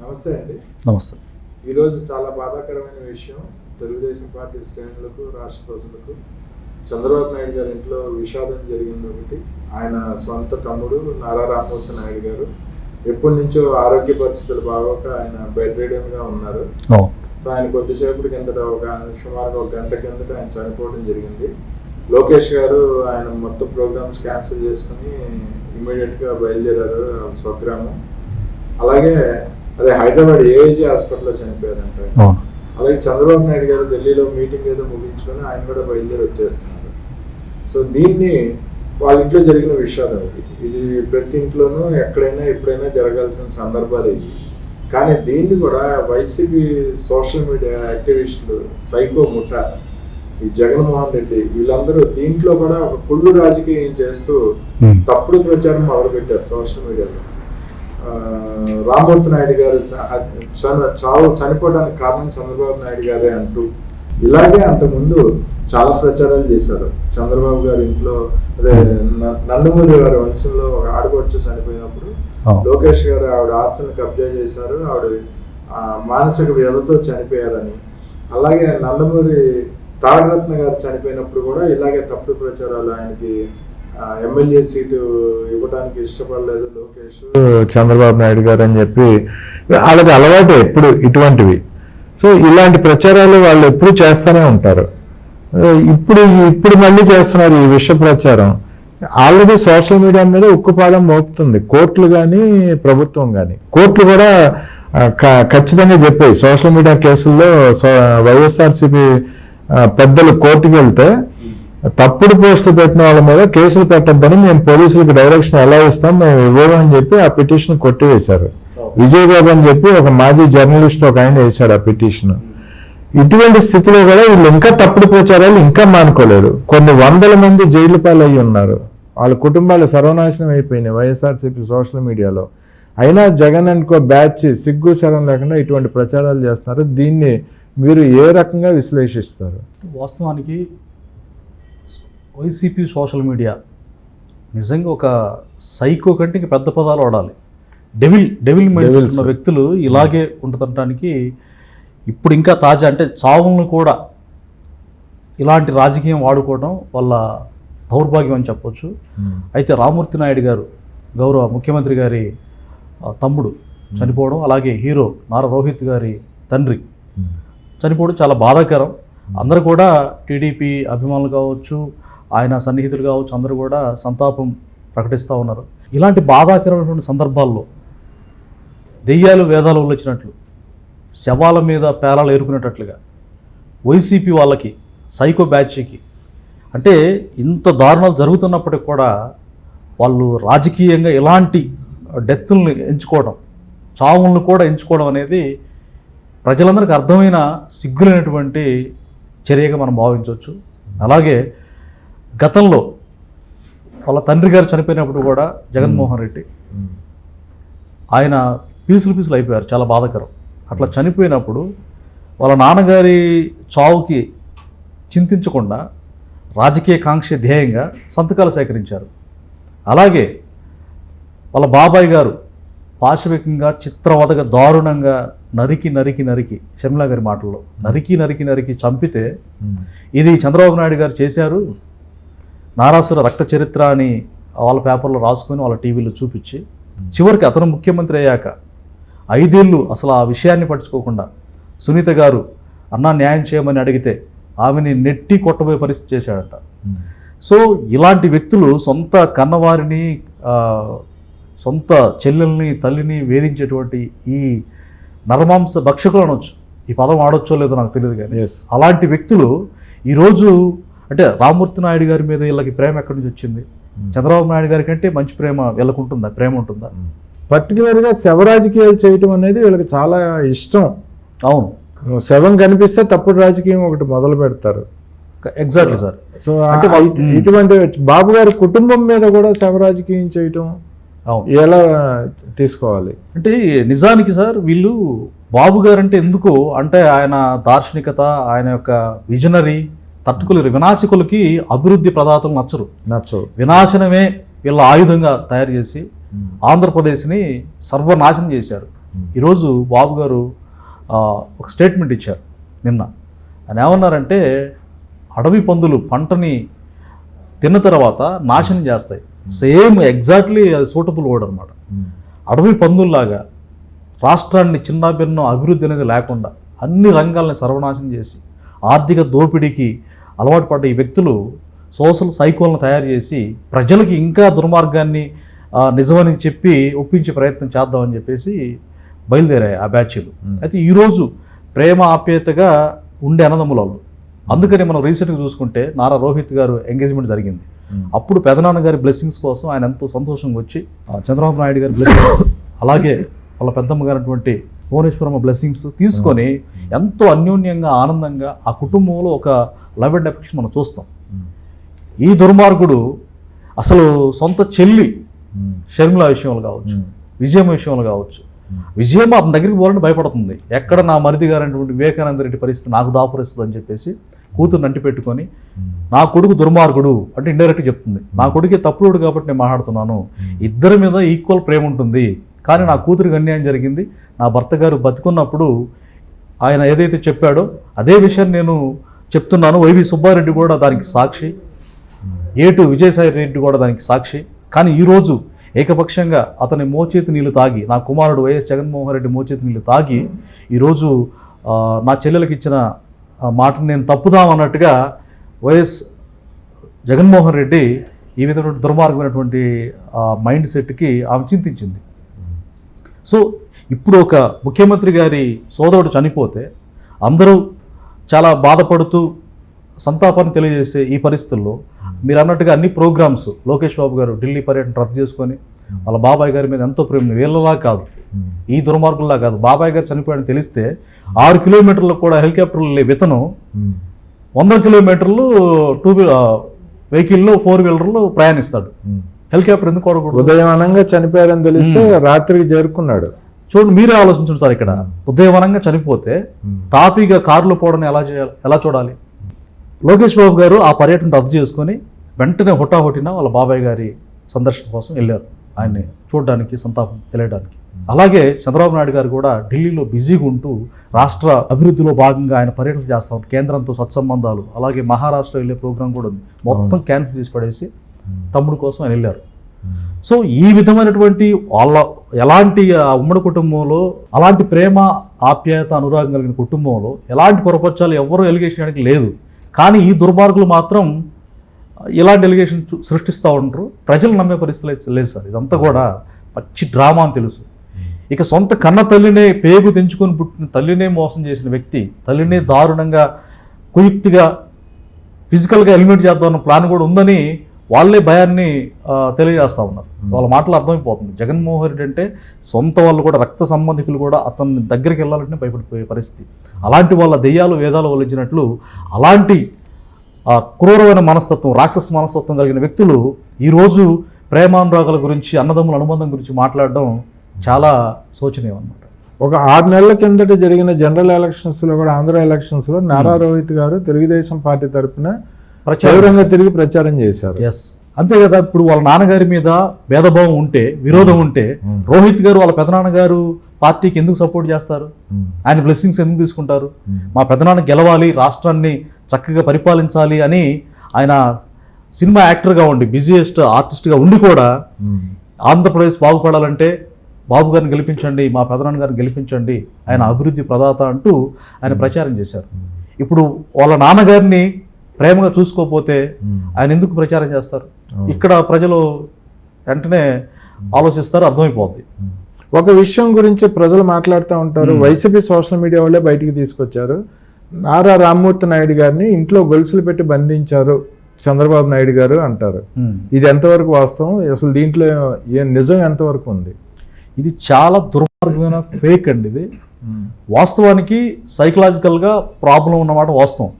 నమస్తే అండి. నమస్తే. ఈరోజు చాలా బాధాకరమైన విషయం తెలుగుదేశం పార్టీ శ్రేణులకు రాష్ట్ర ప్రజలకు. చంద్రబాబు నాయుడు గారి ఇంట్లో విషాదం జరిగింది ఒకటి. ఆయన సొంత తమ్ముడు నారా రామ్మూర్తి నాయుడు గారు. ఎప్పటి నుంచో ఆరోగ్య పరిస్థితులు బాగోక ఆయన బెడ్గా ఉన్నారు సో ఆయన కొద్దిసేపటి కిందట ఒక సుమారుగా ఒక గంట కిందట ఆయన చనిపోవడం జరిగింది. లోకేష్ గారు ఆయన మొత్తం ప్రోగ్రామ్స్ క్యాన్సిల్ చేసుకుని ఇమీడియట్గా బయలుదేరారు స్వగ్రామం. అలాగే అదే హైదరాబాద్ ఏఐజీ హాస్పిటల్లో చనిపోయారంట అలాగే చంద్రబాబు నాయుడు గారు ఢిల్లీలో మీటింగ్ ఏదో ముగించుకొని ఆయన కూడా బయలుదేరి వచ్చేస్తున్నారు. సో దీన్ని వాళ్ళ ఇంట్లో జరిగిన విషాదం ఇది ఇది ప్రతి ఇంట్లోనూ ఎక్కడైనా ఎప్పుడైనా జరగాల్సిన సందర్భాలు ఇవి. కానీ దీన్ని కూడా వైసీపీ సోషల్ మీడియా యాక్టివిస్టులు సైకో ముఠ ఈ జగన్మోహన్ రెడ్డి వీళ్ళందరూ దీంట్లో కూడా ఒక కుళ్ళు రాజకీయం చేస్తూ. తప్పుడు ప్రచారం మొదలుపెట్టారు సోషల్ మీడియాలో. రామ్మూర్తి నాయుడు గారు చావు చనిపోవడానికి కారణం చంద్రబాబు నాయుడు గారే అంటూ ఇలాగే అంతకుముందు చాలా ప్రచారాలు చేశారు. చంద్రబాబు గారి ఇంట్లో అదే నందమూరి గారి వంశంలో ఒక ఆడపడుచు చనిపోయినప్పుడు. లోకేష్ గారు ఆవిడ ఆస్తిని కబ్జా చేశారు. ఆవిడ మానసిక వ్యధతో చనిపోయారని. అలాగే నందమూరి తారకరత్న గారు చనిపోయినప్పుడు కూడా ఇలాగే తప్పుడు ప్రచారాలు ఆయనకి ఎమ్మెల్యే సీటు ఇవ్వడానికి ఇష్టపడలేదు లోకేష్. చంద్రబాబు నాయుడు గారు అని చెప్పి వాళ్ళకి అలవాటు ఎప్పుడు ఇటువంటివి. సో ఇలాంటి ప్రచారాలు వాళ్ళు ఎప్పుడు చేస్తూనే ఉంటారు. ఇప్పుడు ఇప్పుడు మళ్ళీ చేస్తున్నారు ఈ విష ప్రచారం. ఆల్రెడీ సోషల్ మీడియా మీద ఉక్కుపాదం మోపుతుంది. కోర్టులు కానీ ప్రభుత్వం కానీ కోర్టులు కూడా క- ఖచ్చితంగా చెప్పాయి సోషల్ మీడియా కేసుల్లో సో- వైఎస్ఆర్సీపీ పెద్దలు కోర్టుకు వెళ్తే తప్పుడు పోస్టులు పెట్టిన వాళ్ళ మీద కేసులు పెట్టొద్దని మేము పోలీసులకు డైరెక్షన్ ఎలా ఇస్తాం మేము ఇవ్వము అని చెప్పి ఆ పిటిషన్ కొట్టివేశారు. విజయ్ బాబు అని చెప్పి ఒక మాజీ జర్నలిస్ట్ ఒక ఆయన వేశాడు ఆ పిటిషన్. ఇటువంటి స్థితిలో కూడా వీళ్ళు ఇంకా తప్పుడు ప్రచారాలు ఇంకా మానుకోలేదు కొన్ని వందల మంది జైలు పాలయ్యి ఉన్నారు. వాళ్ళ కుటుంబాలు సర్వనాశనం అయిపోయినాయి వైఎస్ఆర్సీపీ సోషల్ మీడియాలో. అయినా జగన్ అనుకో బ్యాచ్ సిగ్గు శరం లేకుండా ఇటువంటి ప్రచారాలు చేస్తున్నారు. దీన్ని మీరు ఏ రకంగా విశ్లేషిస్తారు? వాస్తవానికి వైసీపీ సోషల్ మీడియా నిజంగా ఒక సైకో కంటే ఇంకా పెద్ద పదాలు వాడాలి. Devil devil minds. ఉన్న వ్యక్తులు ఇలాగే ఉంటుందనడానికి ఇప్పుడు ఇంకా తాజా అంటే చావులను కూడా ఇలాంటి రాజకీయం వాడుకోవడం వాళ్ళ దౌర్భాగ్యం అని చెప్పొచ్చు. అయితే రామూర్తి నాయుడు గారు గౌరవ ముఖ్యమంత్రి గారి తమ్ముడు చనిపోవడం అలాగే హీరో నారా రోహిత్ గారి తండ్రి చనిపోవడం చాలా బాధాకరం. అందరూ కూడా టీడీపీ అభిమానులు కావచ్చు ఆయన సన్నిహితులు కావచ్చు అందరూ కూడా సంతాపం ప్రకటిస్తూ ఉన్నారు. ఇలాంటి బాధాకరమైనటువంటి సందర్భాల్లో దెయ్యాలు వేదాలు వచ్చినట్లు శవాల మీద పేలాలు ఏరుకునేటట్లుగా వైసీపీ వాళ్ళకి సైకో బ్యాచ్కి అంటే ఇంత దారుణాలు జరుగుతున్నప్పటికి కూడా వాళ్ళు రాజకీయంగా ఇలాంటి డెత్తుల్ని ఎంచుకోవడం చావులను కూడా ఎంచుకోవడం అనేది ప్రజలందరికీ అర్థమైన సిగ్గులైనటువంటి చర్యగా మనం భావించవచ్చు. అలాగే గతంలో వాళ్ళ తండ్రి గారు చనిపోయినప్పుడు కూడా జగన్మోహన్ రెడ్డి ఆయన పీసులు పీసులు అయిపోయారు చాలా బాధాకరం. అట్లా చనిపోయినప్పుడు వాళ్ళ నాన్నగారి చావుకి చింతించకుండా రాజకీయ కాంక్ష ధ్యేయంగా సంతకాలు సేకరించారు. అలాగే వాళ్ళ బాబాయ్ గారు పాశవికంగా చిత్రవదగా దారుణంగా నరికి నరికి నరికి షర్మిల గారి మాటల్లో నరికి నరికి నరికి చంపితే ఇది చంద్రబాబు నాయుడు గారు చేశారు నారాసుర రక్త చరిత్ర అని వాళ్ళ పేపర్లో రాసుకొని వాళ్ళ టీవీలో చూపించి చివరికి అతను ముఖ్యమంత్రి అయ్యాక ఐదేళ్ళు అసలు ఆ విషయాన్ని పట్టించుకోకుండా సునీత గారు అన్నా న్యాయం చేయమని అడిగితే ఆమెని నెట్టి కొట్టబోయే పరిస్థితి చేశాడట. సో ఇలాంటి వ్యక్తులు సొంత కన్నవారిని సొంత చెల్లెల్ని తల్లిని వేధించేటువంటి ఈ నరమాంస భక్షకులు అనొచ్చు. ఈ పదం ఆడొచ్చో లేదో నాకు తెలియదు కానీ అలాంటి వ్యక్తులు ఈరోజు అంటే రామూర్తి నాయుడు గారి మీద వీళ్ళకి ప్రేమ ఎక్కడి నుంచి వచ్చింది? చంద్రబాబు నాయుడు గారి కంటే మంచి ప్రేమ వీళ్ళకు ఉంటుందా ప్రేమ ఉంటుందా? పర్టికులర్గా శవ రాజకీయాలు చేయటం అనేది వీళ్ళకి చాలా ఇష్టం. అవును. శవం కనిపిస్తే తప్పుడు రాజకీయం ఒకటి మొదలు పెడతారు. Exactly sir. సో అంటే ఇటువంటి బాబు గారి కుటుంబం మీద కూడా శవ రాజకీయం చేయటం అవును. ఎలా తీసుకోవాలి? అంటే నిజానికి సార్ వీళ్ళు బాబు గారు అంటే ఎందుకు? అంటే ఆయన దార్శనికత ఆయన యొక్క విజనరీ తట్టుకులు వినాశకులకి అభివృద్ధి ప్రదాతలు నచ్చరు. నచ్చవు వినాశనమే వీళ్ళ ఆయుధంగా తయారు చేసి ఆంధ్రప్రదేశ్ని సర్వనాశనం చేశారు. ఈరోజు బాబు గారు ఒక స్టేట్మెంట్ ఇచ్చారు నిన్న. ఆయన ఏమన్నారంటే అడవి పందులు పంటని తిన్న తర్వాత నాశనం చేస్తాయి. సేమ్ ఎగ్జాక్ట్లీ అది సూటబుల్ వర్డ్ అనమాట అడవి పందుల్లాగా రాష్ట్రాన్ని చిన్నాభిన్నం అభివృద్ధి అనేది లేకుండా అన్ని రంగాల్ని సర్వనాశనం చేసి ఆర్థిక దోపిడీకి అలవాటు పడ్డ ఈ వ్యక్తులు సోషల్ సైకోలను తయారు చేసి ప్రజలకి ఇంకా దుర్మార్గాన్ని నిజమని చెప్పి ఒప్పించే ప్రయత్నం చేద్దామని చెప్పేసి బయలుదేరాయి ఆ బ్యాచ్లు. అయితే ఈరోజు ప్రేమ ఆప్యాయతగా ఉండే అన్నదమ్ముల వాళ్ళు అందుకని మనం రీసెంట్గా చూసుకుంటే నారా రోహిత్ గారు ఎంగేజ్మెంట్ జరిగింది. అప్పుడు పెదనాన్న గారి బ్లెస్సింగ్స్ కోసం ఆయన ఎంతో సంతోషంగా వచ్చి చంద్రబాబు నాయుడు గారి బ్లెస్సింగ్స్ అలాగే వాళ్ళ పెద్దమ్మ గారిటువంటి భువనేశ్వరమ్మ బ్లెస్సింగ్స్ తీసుకొని ఎంతో అన్యోన్యంగా ఆనందంగా ఆ కుటుంబంలో ఒక లవ్ అండ్ ఎఫెక్షన్ మనం చూస్తాం. ఈ దుర్మార్గుడు అసలు సొంత చెల్లి షర్మిల విషయంలో కావచ్చు విజయం విషయంలో కావచ్చు. విజయం అతని దగ్గరికి పోవాలని భయపడుతుంది. ఎక్కడ నా మరిది గారైనటువంటి వివేకానంద రెడ్డి పరిస్థితి నాకు దాపురిస్తుంది అని చెప్పేసి కూతురు అంటి పెట్టుకొని నా కొడుకు దుర్మార్గుడు అంటే ఇండైరెక్ట్ చెప్తుంది. నా కొడుకే తప్పుడు కాబట్టి నేను మాట్లాడుతున్నాను. ఇద్దరి మీద ఈక్వల్ ప్రేమ ఉంటుంది. కానీ నా కూతురికి అన్యాయం జరిగింది. నా భర్త గారు బతుకున్నప్పుడు ఆయన ఏదైతే చెప్పాడో అదే విషయం నేను చెప్తున్నాను. వైవి సుబ్బారెడ్డి కూడా దానికి సాక్షి. ఏటు విజయసాయి రెడ్డి కూడా దానికి సాక్షి. కానీ ఈరోజు ఏకపక్షంగా అతని మోచేతి నీళ్ళు తాగి నా కుమారుడు వైఎస్ జగన్మోహన్ రెడ్డి మోచేతి నీళ్ళు తాగి ఈరోజు నా చెల్లెలకు ఇచ్చిన మాటను నేను తప్పుదామన్నట్టుగా వైఎస్ జగన్మోహన్ రెడ్డి ఈ విధమైన దుర్మార్గమైనటువంటి మైండ్ సెట్కి ఆమె చింతించింది. సో ఇప్పుడు ఒక ముఖ్యమంత్రి గారి సోదరుడు చనిపోతే అందరూ చాలా బాధపడుతూ సంతాపాన్ని తెలియజేసే ఈ పరిస్థితుల్లో మీరు అన్నట్టుగా అన్ని ప్రోగ్రామ్స్ లోకేష్ బాబు గారు ఢిల్లీ పర్యటన రద్దు చేసుకొని వాళ్ళ బాబాయ్ గారి మీద ఎంతో ప్రేమ వీళ్ళలా కాదు ఈ దుర్మార్గుల్లా కాదు. బాబాయ్ గారు చనిపోయాడని తెలిస్తే ఆరు కిలోమీటర్లకు కూడా హెలికాప్టర్లు వెళ్ళే వితను వందల కిలోమీటర్లు టూ వెహికల్లో ఫోర్ వీలర్లు ప్రయాణిస్తాడు. హెలికాప్టర్ ఎందుకు ఉదయం అనంగా చనిపోయారని తెలిస్తే రాత్రికి చేరుకున్నాడు. చూడండి మీరే ఆలోచించండి సార్ ఇక్కడ. ఉదయవనంగా చనిపోతే తాపీగా కారులో పోవడం ఎలా చేయాలి ఎలా చూడాలి? లోకేష్ బాబు గారు ఆ పర్యటన రద్దు చేసుకొని వెంటనే హుటాహుటిన వాళ్ళ బాబాయ్ గారి సందర్శన కోసం వెళ్ళారు. ఆయన్ని చూడడానికి సంతాపం తెలియడానికి. అలాగే చంద్రబాబు నాయుడు గారు కూడా ఢిల్లీలో బిజీగా ఉంటూ రాష్ట్ర అభివృద్ధిలో భాగంగా ఆయన పర్యటన చేస్తా. ఉంటారు కేంద్రంతో సత్సంబంధాలు. అలాగే మహారాష్ట్ర వెళ్ళే ప్రోగ్రాం కూడా ఉంది. మొత్తం క్యాన్సిల్ తీసి పడేసి తమ్ముడు కోసం ఆయన వెళ్ళారు. సో ఈ విధమైనటువంటి వాళ్ళ ఎలాంటి ఉమ్మడి కుటుంబంలో అలాంటి ప్రేమ ఆప్యాయత అనురాగం కలిగిన కుటుంబంలో ఎలాంటి పొరపచ్చాలు ఎవరు ఎలిగేషన్ చేయడానికి లేదు. కానీ ఈ దుర్మార్గులు మాత్రం ఇలాంటి ఎలిగేషన్ సృష్టిస్తూ ఉంటారు ప్రజలు నమ్మే పరిస్థితి లేదు- లేదు సార్. ఇదంతా కూడా పచ్చి డ్రామా అని తెలుసు. ఇక సొంత కన్న తల్లినే పేగు తెంచుకొని పుట్టిన తల్లినే మోసం చేసిన వ్యక్తి తల్లినే దారుణంగా కుయుక్తిగా ఫిజికల్గా ఎలిమినేట్ చేద్దామన్న ప్లాన్ కూడా ఉందని వాళ్ళే భయాన్ని తెలియజేస్తా ఉన్నారు. వాళ్ళ మాటలు అర్థమైపోతుంది. జగన్మోహన్ రెడ్డి అంటే సొంత వాళ్ళు కూడా రక్త సంబంధికులు కూడా అతని దగ్గరికి వెళ్ళాలంటే భయపడిపోయే పరిస్థితి. అలాంటి వాళ్ళ దెయ్యాలు వేదాలు వలించినట్లు అలాంటి క్రూరమైన మనస్తత్వం రాక్షస మనస్తత్వం కలిగిన వ్యక్తులు ఈరోజు ప్రేమానురాగాల గురించి అన్నదమ్ముల అనుబంధం గురించి మాట్లాడడం చాలా శోచనీయం అన్నమాట. ఒక ఆరు నెలల కిందట జరిగిన జనరల్ ఎలక్షన్స్లో కూడా ఆంధ్ర ఎలక్షన్స్లో నారా రోహిత్ గారు తెలుగుదేశం పార్టీ తరపున ప్రచారం తీవ్రంగా తిరిగి ప్రచారం చేశారు. ఎస్ అంతే కదా ఇప్పుడు వాళ్ళ నాన్నగారి మీద భేదభావం ఉంటే విరోధం ఉంటే రోహిత్ గారు వాళ్ళ పెదనాన్నగారు పార్టీకి ఎందుకు సపోర్ట్ చేస్తారు? ఆయన బ్లెస్సింగ్స్ ఎందుకు తీసుకుంటారు? మా పెదనాన్న గెలవాలి రాష్ట్రాన్ని చక్కగా పరిపాలించాలి అని ఆయన సినిమా యాక్టర్గా ఉండి బిజీయెస్ట్ ఆర్టిస్ట్గా ఉండి కూడా ఆంధ్రప్రదేశ్ బాగుపడాలంటే బాబు గారిని గెలిపించండి మా పెదనాన్న గారిని గెలిపించండి ఆయన అభివృద్ధి ప్రదాత అంటూ ఆయన ప్రచారం చేశారు. ఇప్పుడు వాళ్ళ నాన్నగారిని ప్రేమగా చూసుకోకపోతే ఆయన ఎందుకు ప్రచారం చేస్తారు? ఇక్కడ ప్రజలు వెంటనే ఆలోచిస్తారు అర్థమైపోద్ది. ఒక విషయం గురించి ప్రజలు మాట్లాడుతూ ఉంటారు. వైసీపీ సోషల్ మీడియా వాళ్ళే బయటికి తీసుకొచ్చారు. నారా రామ్మూర్తి నాయుడు గారిని ఇంట్లో గొలుసులు పెట్టి బంధించారు చంద్రబాబు నాయుడు గారు అంటారు. ఇది ఎంతవరకు వాస్తవం? అసలు దీంట్లో ఏ- నిజం ఎంతవరకు ఉంది? ఇది చాలా దుర్మార్గమైన ఫేక్ అండి ఇది. వాస్తవానికి సైకలాజికల్గా ప్రాబ్లం ఉన్నమాట వాస్తవం.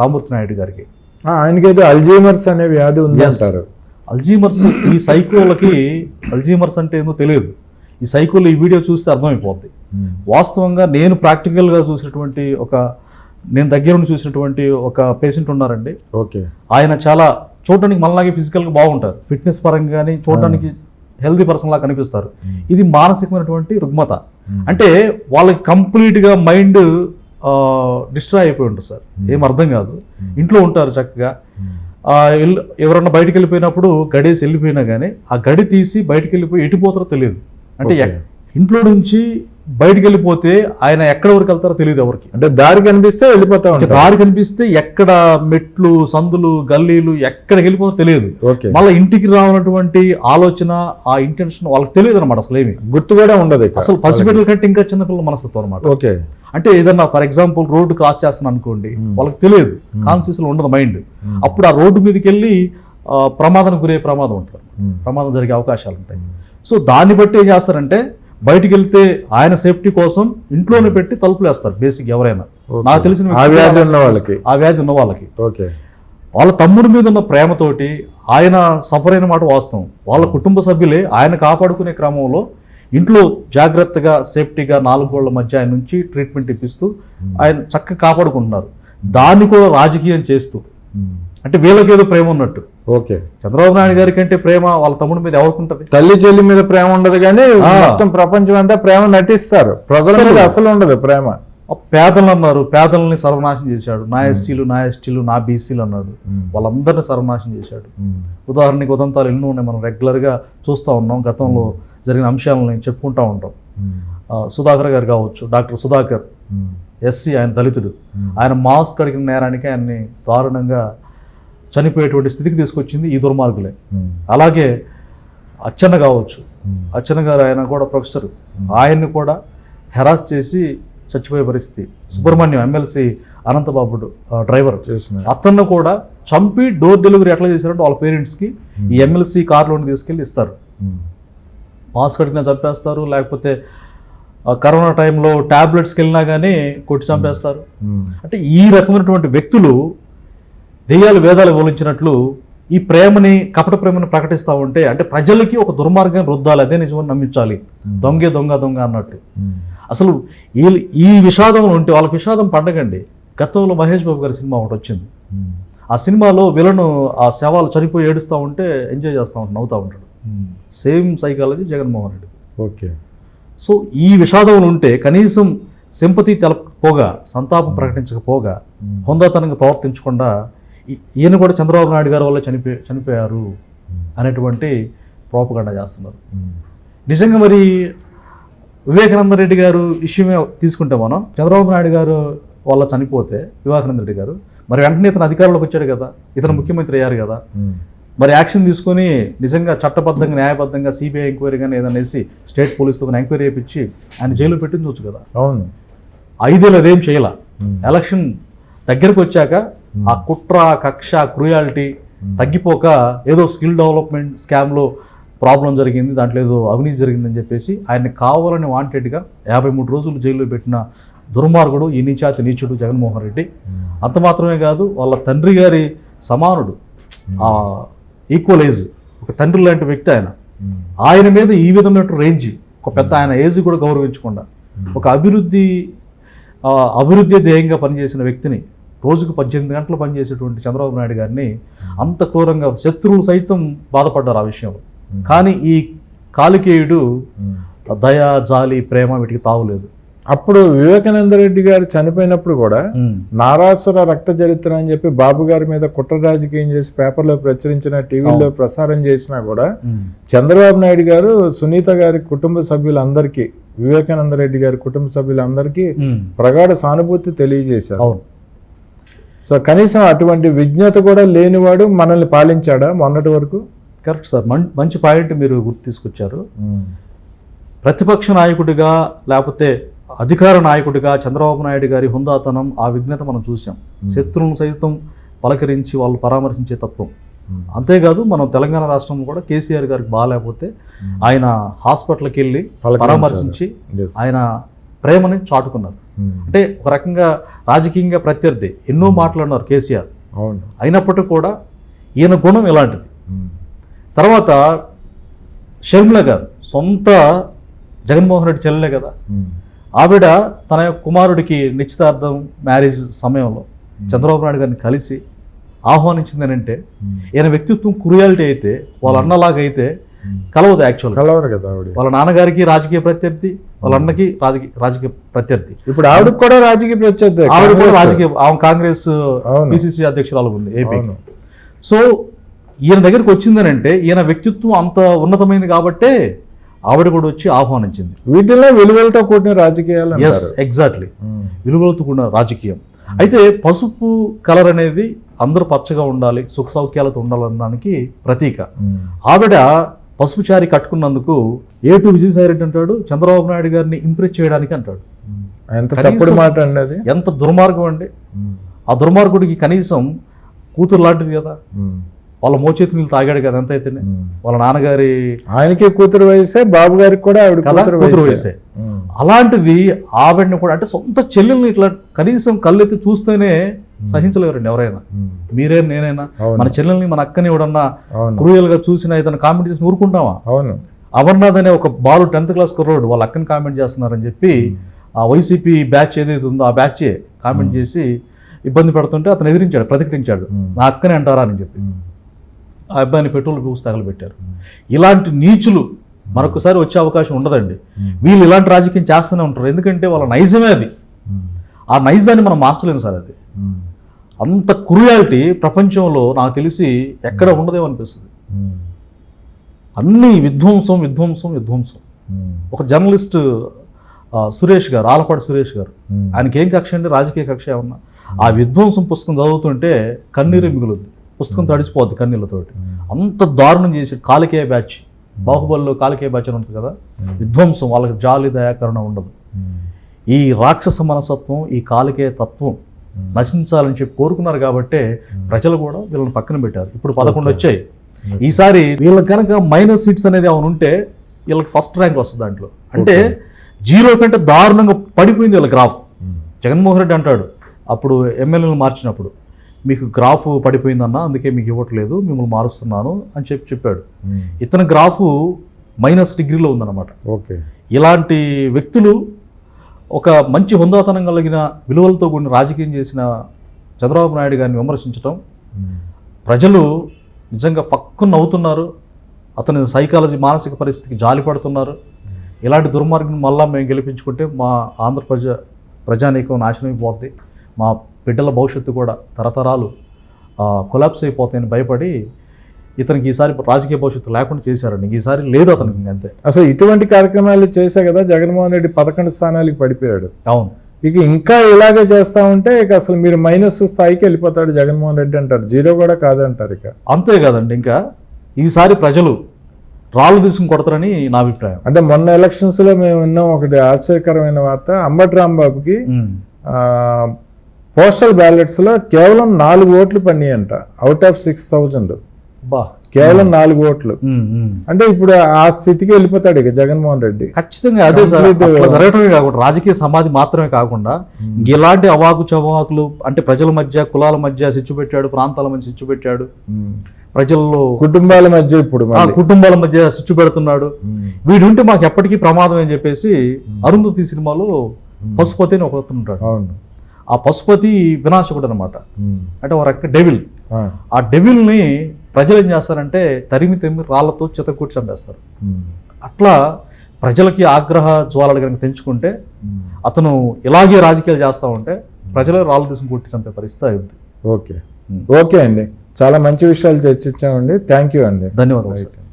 రామూర్తి నాయుడు గారికి ఆయనకైతే అల్జీమర్స్ అనే వ్యాధి ఉంది. అంటారు. అల్జీమర్స్ ఈ సైకోలకి అల్జీమర్స్ అంటే ఏందో తెలియదు. ఈ సైకోలు ఈ వీడియో చూస్తే అర్థమైపోద్ది. వాస్తవంగా నేను ప్రాక్టికల్గా చూసినటువంటి ఒక నేను దగ్గర నుండి చూసినటువంటి ఒక పేషెంట్ ఉన్నారండి. ఓకే. ఆయన చాలా చూడడానికి మనలాగే ఫిజికల్గా బాగుంటారు. ఫిట్నెస్ పరంగా కానీ చూడడానికి హెల్దీ పర్సన్ లా కనిపిస్తారు. ఇది మానసికమైనటువంటి రుగ్మత. అంటే వాళ్ళకి కంప్లీట్గా మైండ్ డిస్ట్రాయ్ అయిపోయి ఉంటుంది సార్. ఏం అర్థం కాదు. ఇంట్లో ఉంటారు చక్కగా. ఎల్- ఎవరన్నా బయటికి వెళ్ళిపోయినప్పుడు గడేసి వెళ్ళిపోయినా కానీ ఆ గడి తీసి బయటికి వెళ్ళిపోయి ఎటు పోతారో తెలియదు. అంటే ఇంట్లో నుంచి బయటికి వెళ్ళిపోతే ఆయన ఎక్కడ వరకు వెళ్తారో తెలియదు ఎవరికి. అంటే దారి కనిపిస్తే వెళ్ళిపోతా దారి కనిపిస్తే ఎక్కడ మెట్లు సందులు గల్లీలు ఎక్కడికి వెళ్ళిపోతారో తెలియదు. మళ్ళీ ఇంటికి రావాలన్నటువంటి ఆలోచన ఆ ఇంటెన్షన్ వాళ్ళకి తెలియదు అనమాట అసలు ఏమి. గుర్తు కూడా ఉండదు. అసలు పసిబిడ్డల కంటే ఇంకా చిన్నపిల్లల మనస్తత్వం అనమాట ఓకే. అంటే ఏదన్నా ఫర్ ఎగ్జాంపుల్ రోడ్డు క్రాస్ చేస్తాను అనుకోండి వాళ్ళకి తెలియదు. కాన్షియస్లో ఉండదు మైండ్ అప్పుడు ఆ రోడ్డు మీదకి వెళ్ళి ప్రమాదానికి గురయ్యే ప్రమాదం ఉంటుంది. ప్రమాదం జరిగే అవకాశాలు ఉంటాయి. సో దాన్ని బట్టి ఏం చేస్తారంటే బయటికి వెళ్తే ఆయన సేఫ్టీ కోసం ఇంట్లోనే పెట్టి తలుపులు వేస్తారు బేసిక్ ఎవరైనా. నాకు తెలిసిన ఆ వ్యాధి ఉన్న వాళ్ళకి. ఆ వ్యాధి ఉన్న వాళ్ళకి. ఓకే. వాళ్ళ తమ్ముడి మీద ఉన్న ప్రేమతోటి ఆయన సఫర్ అయిన మాట వాస్తవం. వాళ్ళ కుటుంబ సభ్యులే ఆయన కాపాడుకునే క్రమంలో ఇంట్లో జాగ్రత్తగా సేఫ్టీగా నాలుగు గోళ్ళ మధ్య ఆయన నుంచి ట్రీట్మెంట్ ఇప్పిస్తూ ఆయన చక్కగా కాపాడుకుంటున్నారు. దాన్ని కూడా రాజకీయం చేస్తూ. అంటే వీళ్ళకి ఏదో ప్రేమ ఉన్నట్టు. ఓకే. చంద్రబాబు నాయుడు గారి కంటే ప్రేమ వాళ్ళ తమ్ముడి మీద ఎవరికి ఉంటుంది తల్లి చెల్లి మీద ప్రేమ ఉండదు కానీ. మొత్తం ప్రపంచం అంతా ప్రేమ నటిస్తారు. ప్రజల. మీద అసలు ఉండదు ప్రేమ. పేదలు అన్నారు పేదలని సర్వనాశనం చేశాడు. నా ఎస్సీలు నా ఎస్టీలు నా బీసీలు అన్నాడు వాళ్ళందరినీ సర్వనాశనం చేశాడు. ఉదాహరణకి ఉదంతాలు ఎన్నో ఉన్నాయి మనం రెగ్యులర్గా చూస్తూ ఉన్నాం. గతంలో జరిగిన అంశాలను చెప్పుకుంటూ ఉంటాం. సుధాకర్ గారు కావచ్చు డాక్టర్ సుధాకర్ ఎస్సీ ఆయన దళితుడు. ఆయన మాస్క్ అడిగిన నేరానికి ఆయన్ని దారుణంగా చనిపోయేటువంటి స్థితికి తీసుకొచ్చింది ఈ దుర్మార్గులే. అలాగే అచ్చన్న కావచ్చు. అచ్చన్న గారు ఆయన కూడా ప్రొఫెసర్. ఆయన్ని కూడా హెరాస్ చేసి చచ్చిపోయే పరిస్థితి. సుబ్రహ్మణ్యం ఎమ్మెల్సీ అనంతబాబుడు ఆ, డ్రైవర్. అతన్ని కూడా చంపి డోర్ డెలివరీ ఎట్లా చేశారంటే వాళ్ళ పేరెంట్స్కి ఈ ఎమ్మెల్సీ కార్లోని తీసుకెళ్ళి ఇస్తారు. మాస్క్ అడిగినా చంపేస్తారు లేకపోతే కరోనా టైంలో ట్యాబ్లెట్స్కి వెళ్ళినా కానీ కొట్టి చంపేస్తారు. అంటే ఈ రకమైనటువంటి వ్యక్తులు దెయ్యాలు వేదాలు బోలించినట్లు ఈ ప్రేమని కపట ప్రేమని ప్రకటిస్తూ ఉంటే అంటే ప్రజలకి ఒక దుర్మార్గం రుద్దాలి అదే నిజమని నమ్మించాలి. దొంగే దొంగ దొంగ అన్నట్టు. అసలు ఈ ఈ విషాదంలో ఉంటే వాళ్ళకి విషాదం పండగండి గతంలో మహేష్ బాబు గారి సినిమా ఒకటి వచ్చింది. ఆ సినిమాలో విలను ఆ శవాలు చనిపోయి ఏడుస్తూ ఉంటే ఎంజాయ్ చేస్తూ ఉంటాడు నవ్వుతూ ఉంటాడు. Same psychology Jaganmohan Reddy. Okay. So ఈ విషాదంలో ఉంటే కనీసం సింపతి తెలపకపోగా సంతాపం ప్రకటించకపోగా హుందాతనంగా ప్రవర్తించకుండా ఈయన కూడా చంద్రబాబు నాయుడు గారి వల్ల చనిపోయి చనిపోయారు అనేటువంటి ప్రోపగండ చేస్తున్నారు. నిజంగా మరి వివేకానంద రెడ్డి గారు విషయమే తీసుకుంటే మనం చంద్రబాబు నాయుడు గారు వల్ల చనిపోతే వివేకానంద రెడ్డి గారు మరి వెంటనే ఇతను అధికారంలోకి వచ్చాడు కదా ఇతను ముఖ్యమంత్రి అయ్యారు కదా మరి యాక్షన్ తీసుకొని నిజంగా చట్టబద్ధంగా న్యాయబద్ధంగా సిబిఐ ఎంక్వైరీ కానీ ఏదైనా వేసి స్టేట్ పోలీసుతో ఎంక్వైరీ చేయించి ఆయన జైలు పెట్టించవచ్చు కదా. అవును. ఐదేళ్ళు అదేం చేయాల. ఎలక్షన్ దగ్గరకు వచ్చాక ఆ కుట్ర కక్ష క్రూయాలిటీ తగ్గిపోక ఏదో స్కిల్ డెవలప్మెంట్ స్కామ్లో ప్రాబ్లం జరిగింది దాంట్లో ఏదో అవినీతి జరిగిందని చెప్పేసి ఆయన్ని కావాలని వాంటెడ్గా యాభై మూడు రోజులు జైల్లో పెట్టిన దుర్మార్గుడు ఈ నీచాతి నీచుడు జగన్మోహన్ రెడ్డి. అంత మాత్రమే కాదు వాళ్ళ తండ్రి గారి సమానుడు ఆ ఈక్వల్ ఏజ్ ఒక తండ్రి లాంటి వ్యక్తి ఆయన. ఆయన మీద ఈ విధమైన రేంజ్ ఒక పెద్ద ఆయన ఏజ్ కూడా గౌరవించకుండా ఒక అభివృద్ధి అభివృద్ధి ధ్యేయంగా పనిచేసిన వ్యక్తిని రోజుకు పద్దెనిమిది గంటలు పనిచేసేటువంటి చంద్రబాబు నాయుడు గారిని అంత క్రూరంగా శత్రువులు సైతం బాధపడ్డారు ఆ విషయంలో. కానీ ఈ కాలికేయుడు దయ జాలి ప్రేమ వీటికి తావులేదు. అప్పుడు వివేకానంద రెడ్డి గారు చనిపోయినప్పుడు కూడా నారాసుర రక్త చరిత్ర అని చెప్పి బాబు గారి మీద కుట్ర రాజకీయం చేసి పేపర్లో ప్రచురించిన టీవీలో ప్రసారం చేసినా కూడా చంద్రబాబు నాయుడు గారు సునీత గారి కుటుంబ సభ్యులందరికీ వివేకానంద రెడ్డి గారి కుటుంబ సభ్యులందరికీ ప్రగాఢ సానుభూతి తెలియజేశారు. సో కనీసం అటువంటి విజ్ఞత కూడా లేనివాడు మనల్ని పాలించాడా మొన్నటి వరకు? కరెక్ట్ సార్ మంచి పాయింట్ మీరు గుర్తు తీసుకొచ్చారు. ప్రతిపక్ష నాయకుడిగా లేకపోతే అధికార నాయకుడిగా చంద్రబాబు నాయుడు గారి హుందాతనం ఆ విఘ్నత మనం చూసాం. శత్రువులను సైతం పలకరించి వాళ్ళు పరామర్శించే తత్వం. అంతేకాదు మనం తెలంగాణ రాష్ట్రంలో కూడా కేసీఆర్ గారికి బాగాలేకపోతే ఆయన హాస్పిటల్కి వెళ్ళి. పరామర్శించి. ఆయన ప్రేమని చాటుకున్నారు. అంటే ఒక రకంగా రాజకీయంగా ప్రత్యర్థి ఎన్నో మాట్లాడినారు కేసీఆర్. అయినప్పటికీ కూడా ఈయన గుణం ఇలాంటిది తర్వాత షర్మిల గారు సొంత జగన్మోహన్ రెడ్డి చెల్లెలే కదా. ఆవిడ తన కుమారుడికి నిశ్చితార్థం మ్యారేజ్ సమయంలో చంద్రబాబు నాయుడు గారిని కలిసి ఆహ్వానించింది అని అంటే ఈయన వ్యక్తిత్వం క్రూయాలిటీ అయితే వాళ్ళ అన్నలాగా అయితే కలవదు యాక్చువల్గా కలవరు కదా ఆవిడ. వాళ్ళ నాన్నగారికి రాజకీయ ప్రత్యర్థి వాళ్ళ అన్నకి రాజకీయ రాజకీయ ప్రత్యర్థి ఇప్పుడు ఆవిడకి కూడా రాజకీయ ప్రత్యర్థి ఆవిడ కూడా. రాజకీయ ఆమె కాంగ్రెస్. పిసిసి అధ్యక్షురాలు ఉంది ఏపీకి అవును. సో ఈయన దగ్గరికి వచ్చిందనంటే ఈయన వ్యక్తిత్వం అంత ఉన్నతమైంది కాబట్టే ఆవిడ కూడా వచ్చి ఆహ్వానించింది వీటిల్లో విలువలతో కూడిన రాజకీయాలు ఎస్. ఎగ్జాక్ట్లీ. విలువలతో కూడిన రాజకీయం అయితే పసుపు కలర్ అనేది అందరూ పచ్చగా ఉండాలి సుఖ సౌఖ్యాలతో ఉండాలనడానికి ప్రతీక. ఆవిడ పసుపు చారి కట్టుకున్నందుకు ఏ టు విజయసాయి రెడ్డి అంటాడు? చంద్రబాబు నాయుడు గారిని ఇంప్రెస్ చేయడానికి అంటాడు. ఎంత కనీసం- తప్పుడు మాట అండి అది? ఎంత దుర్మార్గం అండి. ఆ దుర్మార్గుడికి కనీసం కూతురు లాంటిది కదా. వాళ్ళ మోచేతి నీళ్ళు తాగాడు కదా ఎంత అయితేనే. వాళ్ళ నాన్నగారి ఆయనకి కూతురు వయసే బాబు గారికి కూడా ఆవిడ కూతురు వయసే. అలాంటిది ఆవిడని కూడా అంటే సొంత చెల్లెల్ని ఇట్లా కనీసం కళ్ళెత్తి చూస్తేనే సహించలేరండి ఎవరైనా. మీరే నేనైనా. మన చెల్లెల్ని మన అక్కని ఎవడన్నా క్రూయల్గా చూసిన ఇతను కామెంట్ చేసి ఊరుకుంటామా? అవును. అమర్నాథ్ అనే ఒక బాలు టెన్త్ క్లాస్ కుర్రోడు వాళ్ళ అక్కని కామెంట్ చేస్తున్నారని చెప్పి ఆ వైసీపీ బ్యాచ్ ఏదైతే ఉందో ఆ బ్యాచే కామెంట్ చేసి ఇబ్బంది పెడుతుంటే అతను ఎదిరించాడు ప్రతిఘటించాడు. నా అక్కని అంటారా అని చెప్పి. ఆ అబ్బాయిని పెట్రోల్ పూసి తగలబెట్టారు. ఇలాంటి నీచులు మరొకసారి వచ్చే అవకాశం ఉండదండి. వీళ్ళు ఇలాంటి రాజకీయం చేస్తూనే ఉంటారు. ఎందుకంటే వాళ్ళ నైజమే అది. ఆ నైజాన్ని మనం మార్చలేము సార్ అది. అంత క్రూయాలిటీ ప్రపంచంలో నాకు తెలిసి ఎక్కడ ఉండదేమో అనిపిస్తుంది. అన్ని విధ్వంసం విధ్వంసం విధ్వంసం. ఒక జర్నలిస్ట్ సురేష్ గారు ఆలపాటి సురేష్ గారు ఆయనకి ఏం కక్ష అండి? రాజకీయ కక్ష ఏమన్నా? ఆ విధ్వంసం పుస్తకం చదువుతుంటే కన్నీరే మిగులుద్ది. పుస్తకం తడిసిపోద్ది కన్నీళ్ళతోటి అంత దారుణం చేసి కాలికేయ బ్యాచ్ బాహుబలిలో కాలికేయ బ్యాచ్ అని ఉంటుంది కదా? విధ్వంసం వాళ్ళకి జాలి దయాకరణ ఉండదు. ఈ రాక్షస మనసత్వం ఈ కాలికేయ తత్వం నశించాలని చెప్పి కోరుకున్నారు కాబట్టే ప్రజలు కూడా వీళ్ళని పక్కన పెట్టారు. ఇప్పుడు పదకొండు వచ్చాయి. ఈసారి వీళ్ళకి కనుక మైనస్ సీట్స్ అనేది ఏమైనా ఉంటే వీళ్ళకి ఫస్ట్ ర్యాంక్ వస్తుంది దాంట్లో. అంటే జీరో కంటే దారుణంగా పడిపోయింది వీళ్ళ గ్రాఫ్. జగన్మోహన్ రెడ్డి అంటాడు అప్పుడు ఎమ్మెల్యేలు మార్చినప్పుడు మీకు గ్రాఫ్ పడిపోయిందన్న అందుకే మీకు ఇవ్వట్లేదు మిమ్మల్ని మారుస్తున్నాను అని చెప్పి చెప్పాడు. ఇతని గ్రాఫ్ మైనస్ డిగ్రీలో ఉందన్నమాట. ఓకే ఇలాంటి వ్యక్తులు ఒక మంచి హుందాతనం కలిగిన విలువలతో కూడిన రాజకీయం చేసిన చంద్రబాబు నాయుడు గారిని విమర్శించడం ప్రజలు నిజంగా ఫక్కున నవ్వుతున్నారు. అతని సైకాలజీ మానసిక పరిస్థితికి జాలి పడుతున్నారు. ఇలాంటి దుర్మార్గం మళ్ళా మేము గెలిపించుకుంటే మా ఆంధ్ర ప్రజ ప్రజానీకం నాశనం మా బిడ్డల భవిష్యత్తు కూడా తరతరాలు కొలాప్స్ అయిపోతాయని భయపడి ఇతనికి ఈసారి రాజకీయ భవిష్యత్తు లేకుండా చేశారండి. ఈసారి లేదు అతనికి ఇంకంతే అసలు ఇటువంటి కార్యక్రమాలు చేసే కదా జగన్మోహన్ రెడ్డి పదకొండు స్థానాలకి పడిపోయాడు. అవును. ఇక ఇంకా ఇలాగే చేస్తా ఉంటే ఇక అసలు మీరు మైనస్ స్థాయికి వెళ్ళిపోతాడు జగన్మోహన్ రెడ్డి అంటారు. జీరో కూడా కాదంటారు ఇక. అంతే కదండి. ఇంకా ఈసారి ప్రజలు రాళ్ళు తీసుకుని కొడతారని నా అభిప్రాయం. అంటే మొన్న ఎలక్షన్స్లో మేము విన్నాం ఒకటి ఆశ్చర్యకరమైన వార్త. అంబటి రాంబాబుకి. పోస్టల్ బ్యాలెట్స్లో కేవలం నాలుగు ఓట్లు పడినాయంట. అవుట్ ఆఫ్ సిక్స్ థౌజండ్ కేవలం నాలుగు ఓట్లు. అంటే ఇప్పుడు ఆ స్థితికి వెళ్ళిపోతాడు ఇక జగన్మోహన్ రెడ్డి. ఖచ్చితంగా అదే జరగటమే కాకుండా రాజకీయ సమాధి మాత్రమే కాకుండా ఇలాంటి అవాకు చవాకులు అంటే ప్రజల మధ్య కులాల మధ్య సిచ్చు పెట్టాడు ప్రాంతాల మధ్య సిచ్చు పెట్టాడు. ప్రజల్లో కుటుంబాల మధ్య ఇప్పుడు కుటుంబాల మధ్య సిచ్చు పెడుతున్నాడు. వీడుంటే మాకు ఎప్పటికీ ప్రమాదం అని చెప్పేసి అరుంధతి సినిమాలో పశుపతి అని ఒక ఉంటాడు. అవును. ఆ పశుపతి వినాశకుడు అనమాట. అంటే ఒక డెవిల్. ఆ. డెవిల్ని ప్రజలు ఏం చేస్తారంటే తరిమి తరిమి రాళ్ళతో చితకూర్చి చంపేస్తారు. అట్లా ప్రజలకి ఆగ్రహ జ్వాలలు కనుక తెంచుకుంటే. అతను ఇలాగే రాజకీయాలు చేస్తూ ఉంటే ప్రజలే రాళ్ళు తీసుకుని కొట్టి చంపే పరిస్థితి అవుద్ది ఓకే. ఓకే అండి. చాలా మంచి విషయాలు చర్చించామండి. థ్యాంక్ యూ అండి. ధన్యవాదాలు